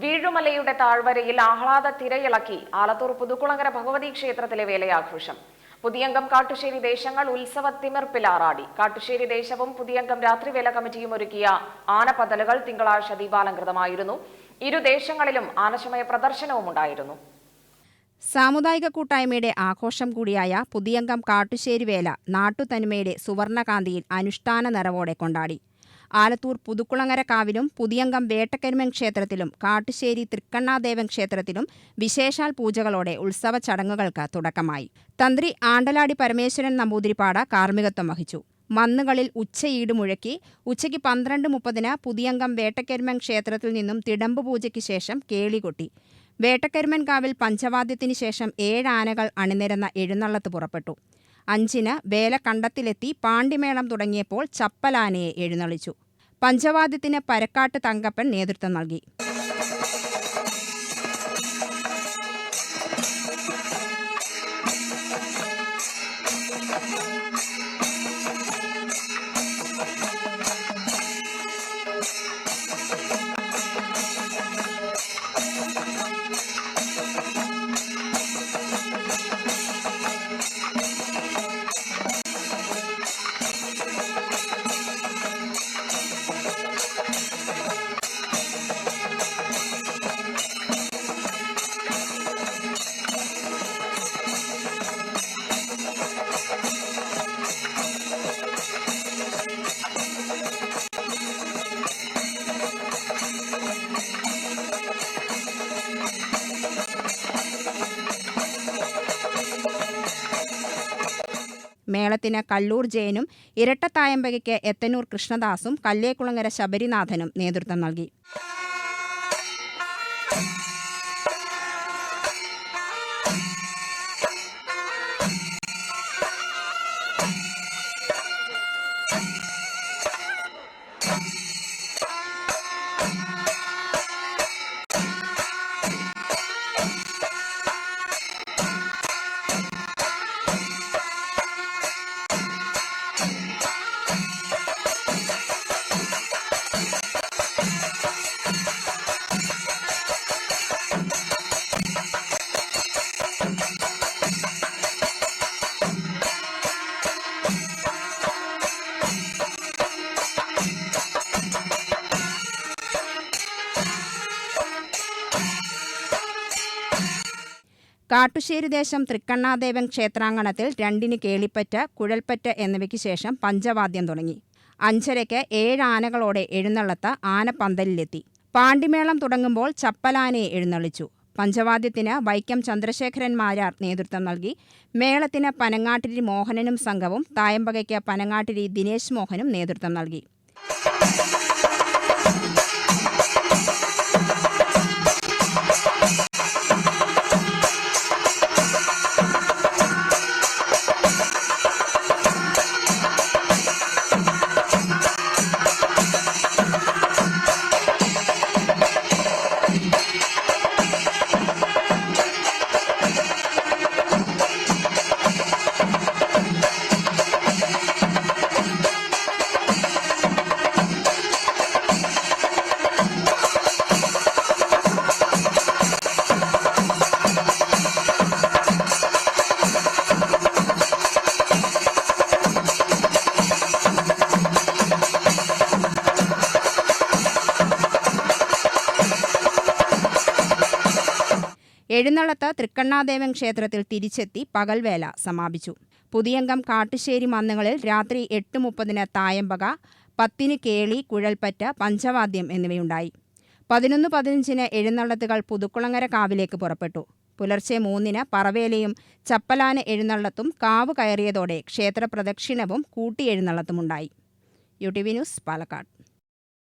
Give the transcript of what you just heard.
വീഴുമലയുടെ താഴ്വരയിൽ ആഹ്ലാദ തിരയിളക്കി ആലത്തൂർ പുതുക്കുളങ്ങര ഭഗവതി ക്ഷേത്രത്തിലെ വേലയാഘോഷം. പുതിയംഗം കാട്ടുശ്ശേരി ദേശങ്ങൾ ഉത്സവ തിമിർപ്പിലാറാടി കാട്ടുശ്ശേരി ദേശവും പുതിയംഗം രാത്രിവേല കമ്മിറ്റിയും ഒരുക്കിയ ആനപ്പതലുകൾ തിങ്കളാഴ്ച ദീപാലങ്കൃതമായിരുന്നു ഇരു ദേശങ്ങളിലും ആനശമയ പ്രദർശനവും ഉണ്ടായിരുന്നു. സാമുദായിക കൂട്ടായ്മയുടെ ആഘോഷം കൂടിയായ പുതിയംഗം കാട്ടുശ്ശേരി വേല നാട്ടുതനിമയുടെ സുവർണകാന്തിയിൽ അനുഷ്ഠാന നിറവോടെ കൊണ്ടാടി. ആലത്തൂർ പുതുക്കുളങ്ങര കാവിലും പുതിയങ്കം വേട്ടക്കരുമൻ ക്ഷേത്രത്തിലും കാട്ടുശ്ശേരി തൃക്കണ്ണാദേവൻ ക്ഷേത്രത്തിലും വിശേഷാൽ പൂജകളോടെ ഉത്സവ ചടങ്ങുകൾക്ക് തുടക്കമായി. തന്ത്രി ആണ്ടലാടി പരമേശ്വരൻ നമ്പൂതിരിപ്പാട കാർമ്മികത്വം വഹിച്ചു. മന്നുകളിൽ ഉച്ചയീട് മുഴക്കി ഉച്ചയ്ക്ക് പന്ത്രണ്ട് മുപ്പതിന് പുതിയങ്കം വേട്ടക്കരുമൻ ക്ഷേത്രത്തിൽ നിന്നും തിടമ്പ് പൂജയ്ക്ക് ശേഷം കേളികൊട്ടി വേട്ടക്കരുമൻ കാവിൽ പഞ്ചവാദ്യത്തിന് ശേഷം ഏഴ് ആനകൾ അണിനിരന്ന എഴുന്നള്ളത്ത് പുറപ്പെട്ടു. അഞ്ചിന് വേല കണ്ടത്തിലെത്തി പാണ്ടിമേളം തുടങ്ങിയപ്പോൾ ചപ്പലാനയെ എഴുന്നള്ളിച്ചു. പഞ്ചവാദ്യത്തിന് പരക്കാട്ട് തങ്കപ്പൻ നേതൃത്വം നൽകി മേളത്തിന് കല്ലൂർ ജയനും ഇരട്ടത്തായമ്പകയ്ക്ക് എത്തന്നൂർ കൃഷ്ണദാസും കല്ലേക്കുളങ്ങര ശബരിനാഥനും നേതൃത്വം നൽകി. കാട്ടുശ്ശേരി ദേശം തൃക്കണ്ണാദേവൻ ക്ഷേത്രാങ്കണത്തിൽ രണ്ടിന് കേളിപ്പറ്റ കുഴൽപ്പറ്റ എന്നിവയ്ക്ക് ശേഷം പഞ്ചവാദ്യം തുടങ്ങി. അഞ്ചരയ്ക്ക് ഏഴ് ആനകളോടെ എഴുന്നള്ളത്ത് ആനപ്പന്തലിലെത്തി പാണ്ടിമേളം തുടങ്ങുമ്പോൾ ചപ്പലാനയെ എഴുന്നള്ളിച്ചു. പഞ്ചവാദ്യത്തിന് വൈക്കം ചന്ദ്രശേഖരൻ മാരാർ നേതൃത്വം നൽകി. മേളത്തിന് പനങ്ങാട്ടിരി മോഹനനും സംഘവും തായമ്പകയ്ക്ക് പനങ്ങാട്ടിരി ദിനേശ് മോഹനും നേതൃത്വം നൽകി. എഴുന്നള്ളത്ത് തൃക്കണ്ണാദേവൻ ക്ഷേത്രത്തിൽ തിരിച്ചെത്തി പകൽവേല സമാപിച്ചു. പുതിയംഗം കാട്ടുശ്ശേരി മന്നുകളിൽ രാത്രി എട്ട് മുപ്പതിന് തായമ്പക പത്തിന് കേളി കുഴൽപ്പറ്റ പഞ്ചവാദ്യം എന്നിവയുണ്ടായി. പതിനൊന്ന് പതിനഞ്ചിന് എഴുന്നള്ളത്തുകൾ പുതുക്കുളങ്ങര കാവിലേക്ക് പുറപ്പെട്ടു. പുലർച്ചെ മൂന്നിന് പറവേലയും ചപ്പലാന എഴുന്നള്ളത്തും കാവ് കയറിയതോടെ ക്ഷേത്ര പ്രദക്ഷിണവും കൂട്ടിയെഴുന്നള്ളത്തുമുണ്ടായി U T V news Palakkad.